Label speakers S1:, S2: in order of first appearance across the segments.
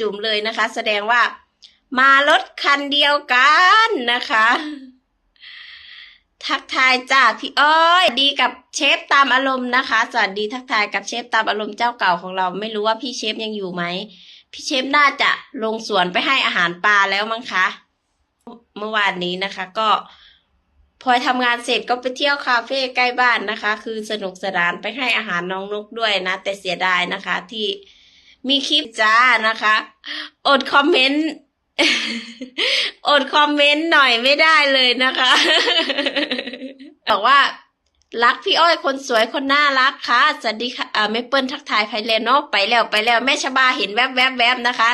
S1: จุ่มเลยนะคะ แสดงว่า มารถคันเดียวกันนะคะ ทักทายจ้าพี่อ้อย ดีกับเชฟตามอารมณ์นะคะ สวัสดีทักทายกับเชฟตามอารมณ์เจ้าเก่าของเรา ไม่รู้ว่าพี่เชฟยังอยู่ไหมพี่เชฟน่าจะลงสวนไปให้อาหารปลาแล้วมั้งคะ เมื่อวานนี้นะคะ ก็พอทำงานเสร็จก็ไปเที่ยวคาเฟ่ใกล้บ้านนะคะ คือสนุกสนานไปให้อาหารน้องนกด้วยนะ แต่เสียดายนะคะที่ มีคลิปจ้านะคะ อดคอมเมนต์อดคอมเมนต์หน่อยไม่ได้เลยนะคะ บอกว่ารักพี่อ้อยคนสวยคนน่ารักค่ะสวัสดีค่ะอ่าไม่เปิ้ลทักทายไพเลนเนาะไปแล้วไปแล้วแม่ชบาเห็นแวบแวบแวบนะคะ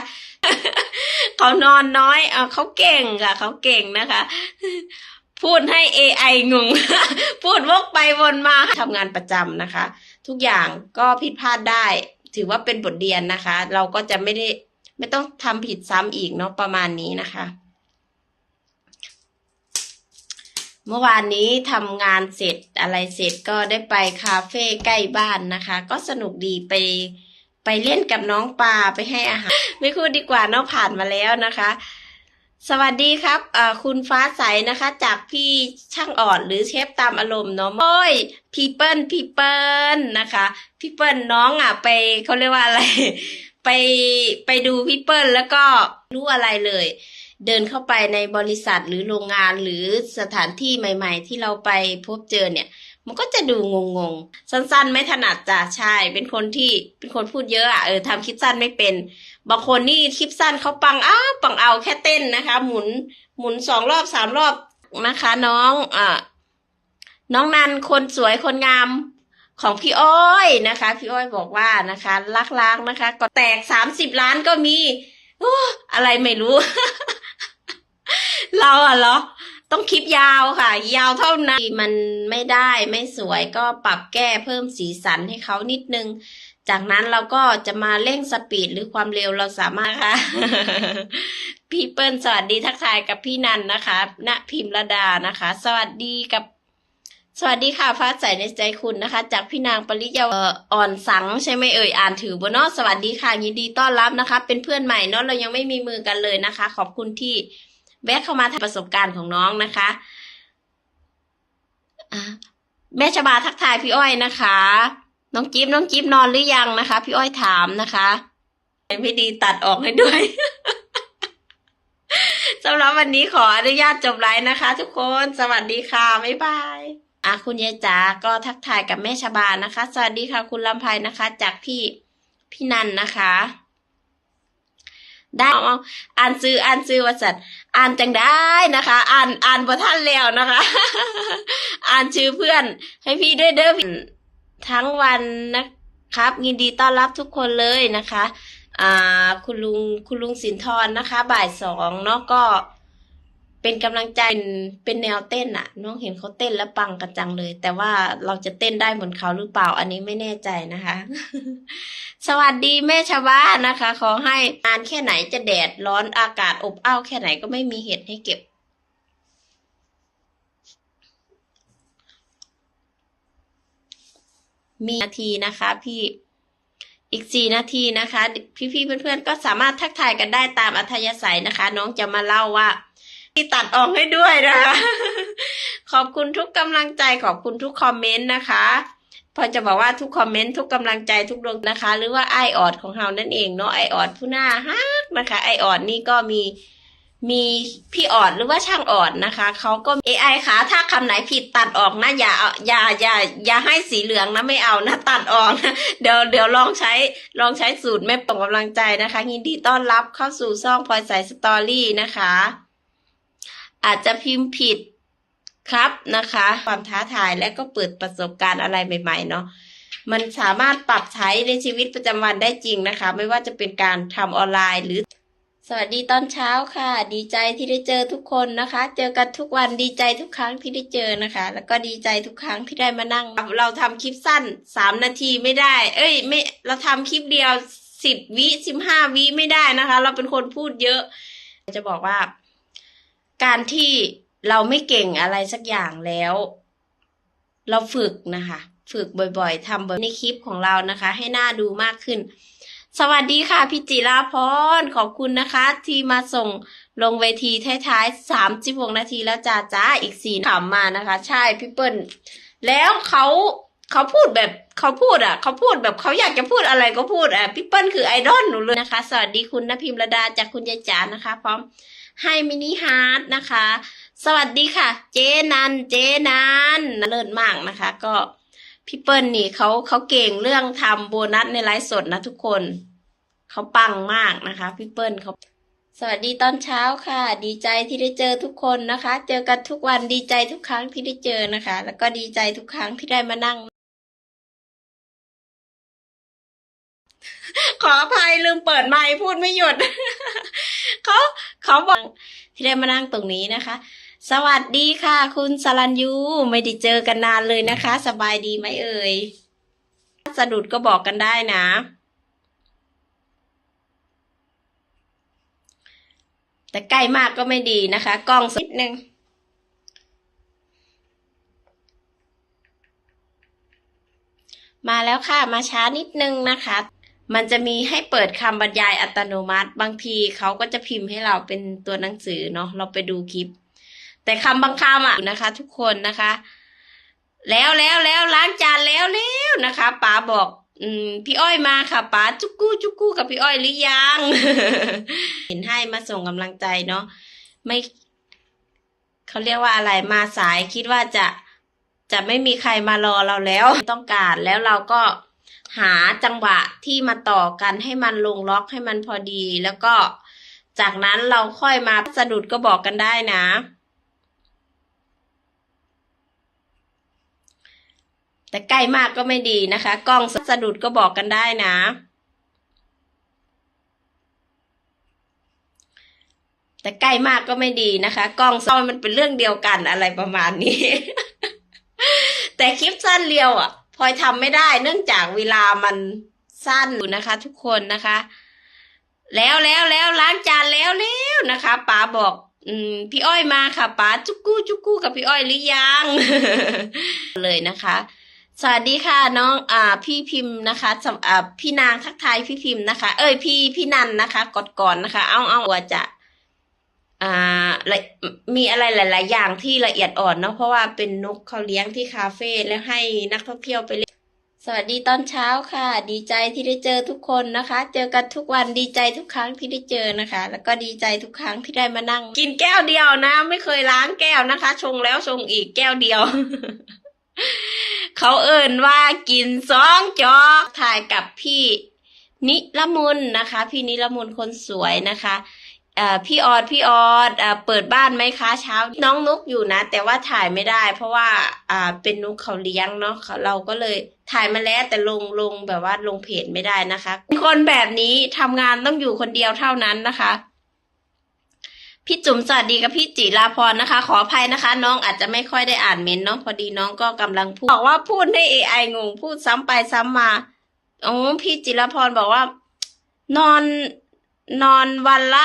S1: เขานอนน้อยเออเขาเก่งค่ะเขาเก่งนะคะ พูดให้ AI งง พูดวกไปวนมาทำงานประจำนะคะ ทุกอย่างก็ผิดพลาดได้ ถือว่าเป็นบทเรียนนะคะ เราก็จะไม่ได้ไม่ต้องทำผิดซ้ำอีกเนาะประมาณนี้นะคะ เมื่อวานนี้ทำงานเสร็จอะไรเสร็จก็ได้ไปคาเฟ่ใกล้บ้านนะคะ ก็สนุกดีไปไปเล่นกับน้องปลาไปให้อาหาร ไม่พูดดีกว่าเนาะผ่านมาแล้วนะคะ สวัสดีครับคุณฟ้าใสนะคะ จากพี่ช่างอ่อนหรือเชฟตามอารมณ์เนาะโอ้ยพี่เปิลพี่เปิลนะคะพี่เปิลน้องอะไปเขาเรียกว่าอะไร ไปไปดูพี่เปิลแล้วก็รู้อะไรเลย เดินเข้าไปในบริษัทหรือโรงงานหรือสถานที่ใหม่ ๆ ที่เราไปพบเจอเนี่ย มันก็จะดูงงๆสั้นๆ ไม่ถนัดจ้ะใช่ เป็นคนที่เป็นคนพูดเยอะอะเออทำคลิปสั้นไม่เป็น บางคนนี่คลิปสั้นเขาปังอ้าวปังเอาแค่เต้นนะคะ หมุนหมุนสองรอบสามรอบนะคะ น้องอ่าน้องนันคนสวยคนงามของพี่อ้อยนะคะ พี่อ้อยบอกว่านะคะลักล้างนะคะ ก็แตกสามสิบล้านก็มีออะไรไม่รู้ เราอะเหรอ ต้องคลิปยาวค่ะ ยาวเท่านั้นมันไม่ได้ไม่สวยก็ปรับแก้เพิ่มสีสันให้เขานิดนึง จากนั้นเราก็จะมาเร่งสปีดหรือความเร็วเราสามารถค่ะ พี่เปิ้ลสวัสดีทักทายกับพี่นันนะคะณพิมระดานะคะ สวัสดีกับสวัสดีค่ะฟ้าใสในใจคุณนะคะ จากพี่นางปริยาอ่อนสังใช่ไหมเอ่ยอ่านถือบนนอสวัสดีค่ะยินดีต้อนรับนะคะ เป็นเพื่อนใหม่เนาะเรายังไม่มีมือกันเลยนะคะ ขอบคุณที่ แวะเข้ามาทำประสบการณ์ของน้องนะคะอะแม่ชบาทักทายพี่อ้อยนะคะ น้องจิ๊บน้องจิ๊บนอนหรือยังนะคะ พี่อ้อยถามนะคะไม่ดีตัดออกให้ด้วยสำหรับวันนี้ขออนุญาตจบไลฟ์นะคะ ทุกคนสวัสดีค่ะบ๊ายบายอะคุณยายจ๋าก็ทักทายกับแม่ชบานะคะ สวัสดีค่ะ คุณลำไพนะคะ จากพี่พี่นันนะคะ ได้เอาอาอ่านซื้ออ่านซื้อว่าสัตว์อ่านจังได้นะคะ อ่านอ่านบทท่านแล้วนะคะ อ่านชื่อเพื่อน ให้พี่ด้วยเด้อพี่ทั้งวันนะครับ ยินดีต้อนรับทุกคนเลยนะคะ อ่าคุณลุงคุณลุงสินทรนะคะ บ่ายสองเนาะก็ เป็นกำลังใจเป็นเป็นแนวเต้นอะน้องเห็นเขาเต้นแล้วปังกันจังเลย แต่ว่าเราจะเต้นได้เหมือนเขาหรือเปล่า อันนี้ไม่แน่ใจนะคะ สวัสดีแม่ชาวบ้านนะคะ ขอให้นานแค่ไหนจะแดดร้อนอากาศอบอ้าวแค่ไหนก็ไม่มีเห็ดให้เก็บมีนาทีนะคะพี่อีกสี่นาทีนะคะ พี่ๆเพื่อนๆก็สามารถทักทายกันได้ตามอัธยาศัยนะคะ น้องจะมาเล่าว่า ที่ตัดออกให้ด้วยนะคะ ขอบคุณทุกกำลังใจขอบคุณทุกคอมเมนต์นะคะพอจะบอกว่าทุกคอมเมนต์ทุกกำลังใจทุกดวงนะคะ หรือว่าไอออดของเรานั่นเองเนาะไอออดผู้น่าฮักนะคะไอออดนี่ก็มีมีพี่ออดหรือว่าช่างออดนะคะเขาก็ AI ค่ะถ้าคำไหนผิดตัดออกนะอย่าอย่าอย่าอย่าให้สีเหลืองนะไม่เอานะตัดออกนะเดี๋ยวเดี๋ยวลองใช้ลองใช้สูตรแม่ส่งกำลังใจนะคะยินดีต้อนรับเข้าสู่ช่องพลอยใสสตอรี่นะคะ อาจจะพิมพ์ผิดครับนะคะ ความท้าทายและก็เปิดประสบการณ์อะไรใหม่ ๆ เนาะมันสามารถปรับใช้ในชีวิตประจำวันได้จริงนะคะ ไม่ว่าจะเป็นการทำออนไลน์หรือ สวัสดีตอนเช้าค่ะ ดีใจที่ได้เจอทุกคนนะคะ เจอกันทุกวันดีใจทุกครั้งที่ได้เจอนะคะ แล้วก็ดีใจทุกครั้งที่ได้มานั่ง เราทำคลิปสั้นสามนาทีไม่ได้ เอ้ย ไม่เราทำคลิปเดียวสิบวิสิบห้าวิไม่ได้นะคะ เราเป็นคนพูดเยอะ จะบอกว่า การที่เราไม่เก่งอะไรสักอย่างแล้ว เราฝึกนะคะ ฝึกบ่อยๆทำแบบในคลิปของเรานะคะ ให้หน้าดูมากขึ้น สวัสดีค่ะพี่จิราพรขอบคุณนะคะ ที่มาส่งลงเวทีท้ายๆสามสิบหกนาทีแล้วจ้าจ้าอีกสี่ถามมานะคะ ใช่พี่เปิ้ลแล้วเขาเขาพูดแบบเขาพูดอะ เขาพูดแบบเขาอยากจะพูดอะไรก็พูดอะพี่เปิ้ลคือไอดอลหนูเลยนะคะ สวัสดีคุณนพิมรดาจากคุณยายจ๋านะคะ พร้อม ให้มินิฮาร์ดนะคะ สวัสดีค่ะ เจนันเจนันเลิศมากนะคะ ก็พี่เปิ้ลนี่เขาเขาเก่งเรื่องทำโบนัสในไลฟ์สดนะทุกคนเขาปังมากนะคะ พี่เปิ้ลเขาสวัสดีตอนเช้าค่ะ ดีใจที่ได้เจอทุกคนนะคะ เจอกันทุกวันดีใจทุกครั้งที่ได้เจอนะคะ แล้วก็ดีใจทุกครั้งที่ได้มานั่ง ขออภัยลืมเปิดไมค์พูดไม่หยุด เขาเขาบอกที่ได้มานั่งตรงนี้นะคะ สวัสดีค่ะ คุณสรัญยูไม่ได้เจอกันนานเลยนะคะ สบายดีไหมเอ่ยสะดุดก็บอกกันได้นะแต่ใกล้มากก็ไม่ดีนะคะ กล้องสักนิดนึงมาแล้วค่ะ มาช้านิดนึงนะคะ มันจะมีให้เปิดคำบรรยายอัตโนมัติ บางทีเขาก็จะพิมพ์ให้เราเป็นตัวหนังสือเนาะเราไปดูคลิป แต่คำบางคำอะนะคะ ทุกคนนะคะ แล้วแล้วแล้วล้างจานแล้วแล้วนะคะป๋าบอก อืมพี่อ้อยมาค่ะป๋าจุกกู้จุกกู้กับพี่อ้อยหรือยัง เห็นให้มาส่งกำลังใจเนาะไม่เขาเรียกว่าอะไรมาสายคิดว่าจะจะไม่มีใครมารอเราแล้วต้องการแล้วเราก็ หาจังหวะที่มาต่อกันให้มันลงล็อกให้มันพอดี แล้วก็จากนั้นเราค่อยมาสะดุดก็บอกกันได้นะ แต่ใกล้มากก็ไม่ดีนะคะ กล้องสะดุดก็บอกกันได้นะแต่ใกล้มากก็ไม่ดีนะคะ กล้องซ้อนมันเป็นเรื่องเดียวกันอะไรประมาณนี้ แต่คลิปสั้นเรียวอะ ลอยทำไม่ได้ เนื่องจากเวลามันสั้นอยู่นะคะ ทุกคนนะคะ แล้วแล้วแล้วล้างจานแล้วแล้วนะคะป๋าบอกอืมพี่อ้อยมาค่ะป๋าจุกกู้จุกกู้กับพี่อ้อยหรือยัง เลยนะคะ สวัสดีค่ะน้องอ่าพี่พิมพ์นะคะสอ่าพี่นางทักทายพี่พิมพ์นะคะ เอ้ยพี่พี่นันนะคะกดก่อนนะคะ เอาเอาว่าจะ อ่ามีอะไรหลาย ๆ อย่างที่ละเอียดอ่อนเนาะเพราะว่าเป็นนกเขาเลี้ยงที่คาเฟ่แล้วให้นักท่องเที่ยวไปเล่นสวัสดีตอนเช้าค่ะ ดีใจที่ได้เจอทุกคนนะคะ เจอกันทุกวันดีใจทุกครั้งที่ได้เจอนะคะ แล้วก็ดีใจทุกครั้งที่ได้มานั่ง กินแก้วเดียวนะ ไม่เคยล้างแก้วนะคะ ชงแล้วชงอีกแก้วเดียว เขาเอ่นว่ากินสองจอกถ่ายกับพี่นิรมุนนะคะ พี่นิรมุนคนสวยนะคะ พี่ออดพี่ออดเปิดบ้านไหมคะเช้า น้องนุกอยู่นะ แต่ว่าถ่ายไม่ได้ เพราะว่าเป็นนุกเขาเลี้ยงเนาะเราก็เลยถ่ายมาแล้วแต่ลงลงแบบว่าลงเพจไม่ได้นะคะคนแบบนี้ทำงานต้องอยู่คนเดียวเท่านั้นนะคะ พี่จุ๋มสวัสดีกับพี่จิราพรนะคะ ขออภัยนะคะ น้องอาจจะไม่ค่อยได้อ่านเมนต์เนาะพอดีน้องก็กำลังพูดบอกว่าพูดให้ AI งงพูดซ้ำไปซ้ำมาอ๋อพี่จิราพรบอกว่า นอนนอนวันละ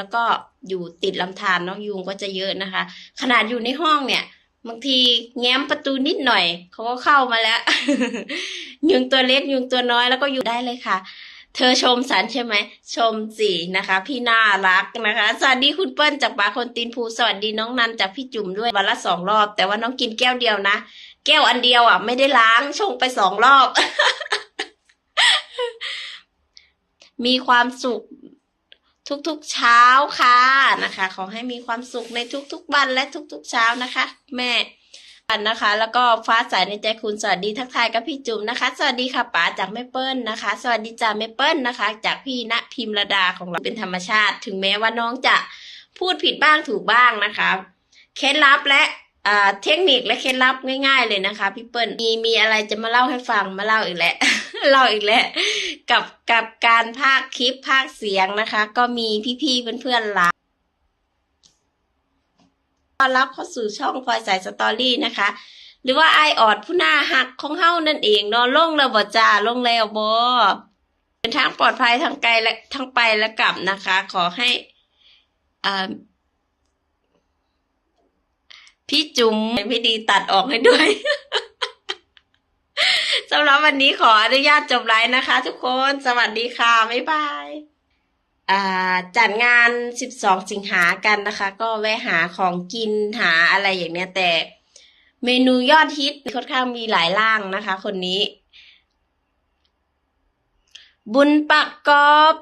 S1: แล้วก็อยู่ติดลำธารเนาะยุงก็จะเยอะนะคะ ขนาดอยู่ในห้องเนี่ยบางทีแง้มประตูนิดหน่อยเขาก็เข้ามาแล้ว ยุงตัวเล็กยุงตัวน้อยแล้วก็อยู่ได้เลยค่ะ เธอชมสันใช่ไหม ชมสินะคะ พี่น่ารักนะคะ สวัสดีคุณเปิ้ลจากปาคนตีนภูสวัสดีน้องนันจากพี่จุ๋มด้วยวันละสองรอบ แต่ว่าน้องกินแก้วเดียวนะ แก้วอันเดียวอะ ไม่ได้ล้างชงไปสองรอบ มีความสุข ทุกๆเช้าค่ะนะคะ ขอให้มีความสุขในทุกๆวันและทุกๆเช้านะคะ แม่กันนะคะ แล้วก็ฟ้าใสในใจคุณสวัสดีทักทายกับพี่จุ๋มนะคะ สวัสดีค่ะป๋าจากแม่เปิ้ลนะคะ สวัสดีจ้าแม่เปิ้ลนะคะ จากพี่ณพิมรดาของเราเป็นธรรมชาติ ถึงแม้ว่าน้องจะพูดผิดบ้างถูกบ้างนะคะเคล็ดลับและเทคนิคและเคล็ดลับง่าย ๆ เลยนะคะพี่เปิ้ลมีมีอะไรจะมาเล่าให้ฟังมาเล่าอีกแล้วเล่าอีกแล้ว กับกับการพากย์คลิปพากย์เสียงนะคะ ก็มีพี่ๆเพื่อนๆหลายต้อนรับเข้าสู่ช่องพลอยสายสตอรี่นะคะ หรือว่าไอออดผู้หน้าหักของเฮ้านั่นเองนาะลงแล้วบ่จ้าลงแล้วบ่เป็นทางปลอดภัยทางไกลและทั้งไปและกลับนะคะ ขอให้อ่าพี่จุ๋มไม่ดีตัดออกให้ด้วย สำหรับวันนี้ขออนุญาตจบไลฟ์นะคะ ทุกคนสวัสดีค่ะ บ๊ายบายจัดงาน 12 สิงหากันนะคะ ก็แวะหาของกินหาอะไรอย่างเนี้ยแต่เมนูยอดฮิตค่อนข้างมีหลายร่างนะคะ คนนี้ บุญประกอบ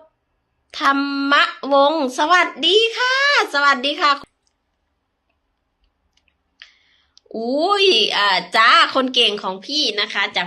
S1: ธรรมวง สวัสดีค่ะ สวัสดีค่ะอุ้ยอ่าจ้าคนเก่งของพี่นะคะจาก